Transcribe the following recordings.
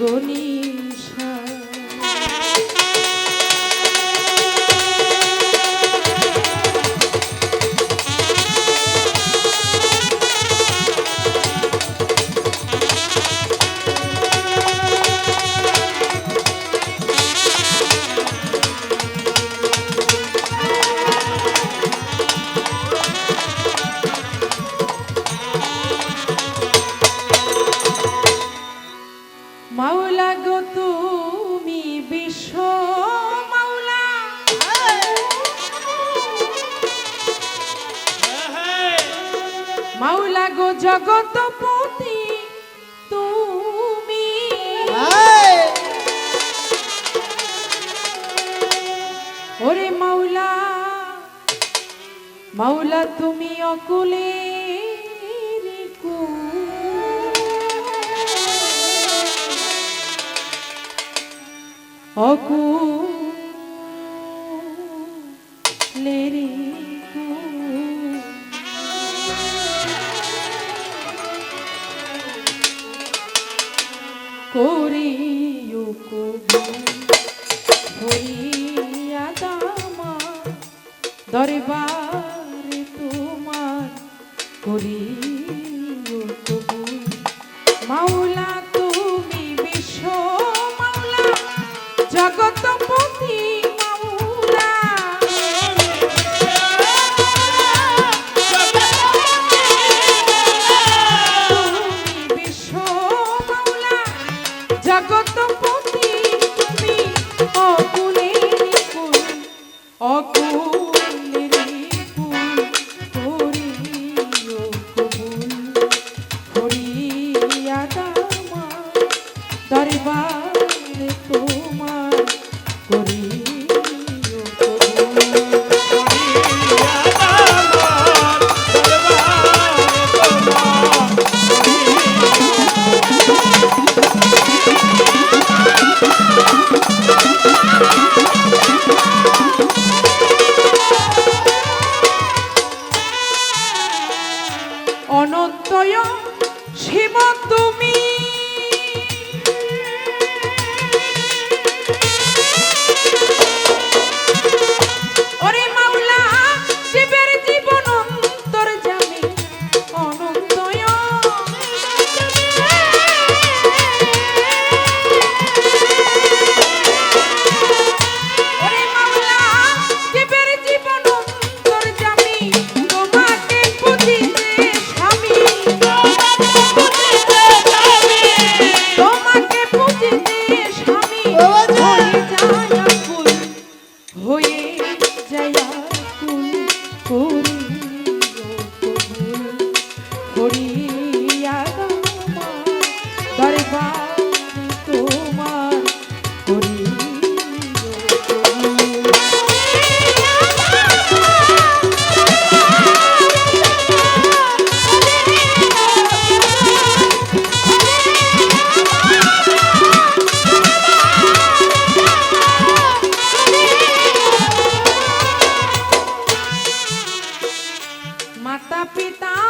গণিষা ওরে মাওলা মাওলা তুমি অকুলে অকু লেরি করিয়ুকু হরি দরবারে তোমার করি। অনন্তয় শিব তুমি। মাতা পিতা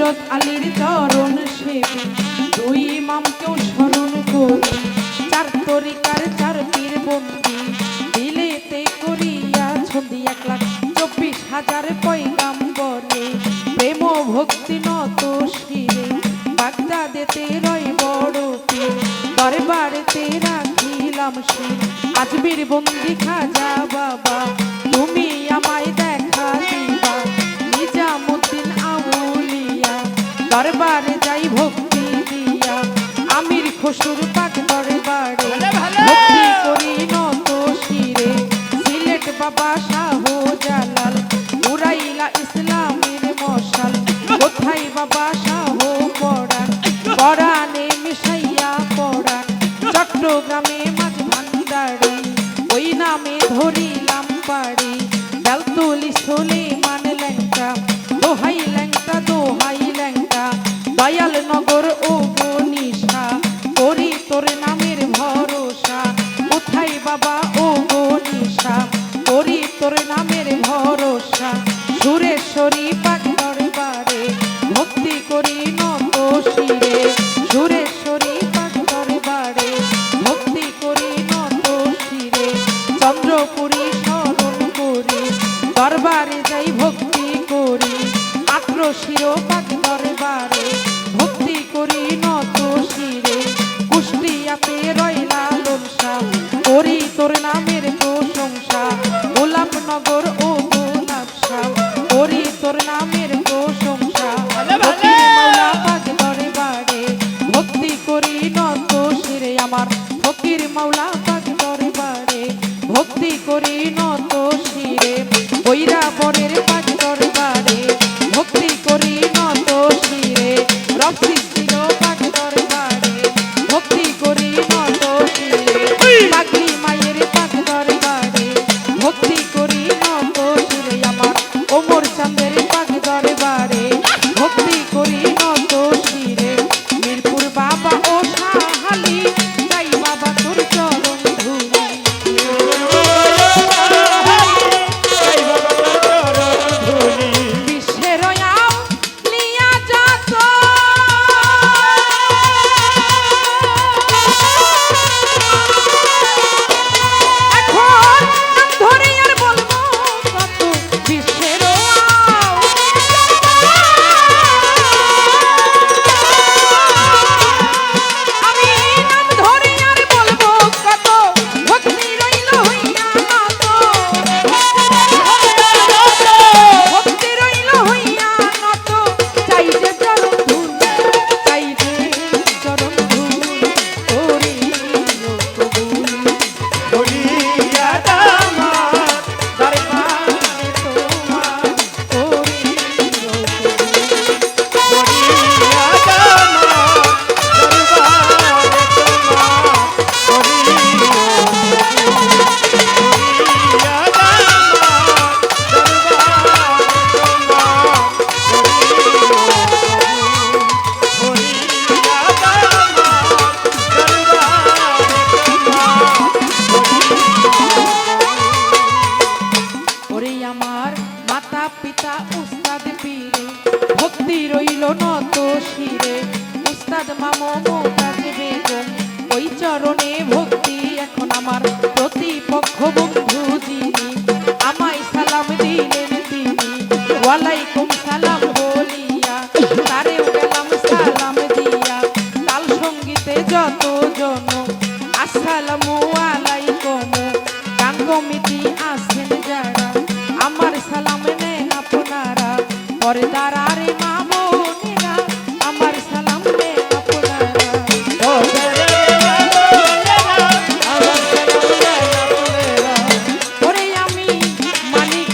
হজরত আলীর চরণ সে। দুই ইমামকেও স্মরণ করি। চার তরিকার চার পীর বন্দি। দিলেতে করিয়া ছবি এক লাখ চব্বিশ হাজার পয়গাম পয়গাম্বরে। প্রেম ভক্তি নত শিরে। বাগদা দেতে রয় বড় পীর দরবারেতে রাখিলাম শির। আজমির বন্দি খাজা বাবা। শ্বশুর পাক করে বাড়ি। লক্ষ্মী করি নত শিরে সিলেট বাবা শাহ জালাল উড়াইলা ইসলামের মশাল। কোথায় বাবা শাহ পড়ান পড়ানে মিশাইয়া পড়ান চট্টগ্রামে মাছ ভান্ডারি ওই নামে ধরিলাম পাড়ি ডালতুলি শোলে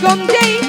gondei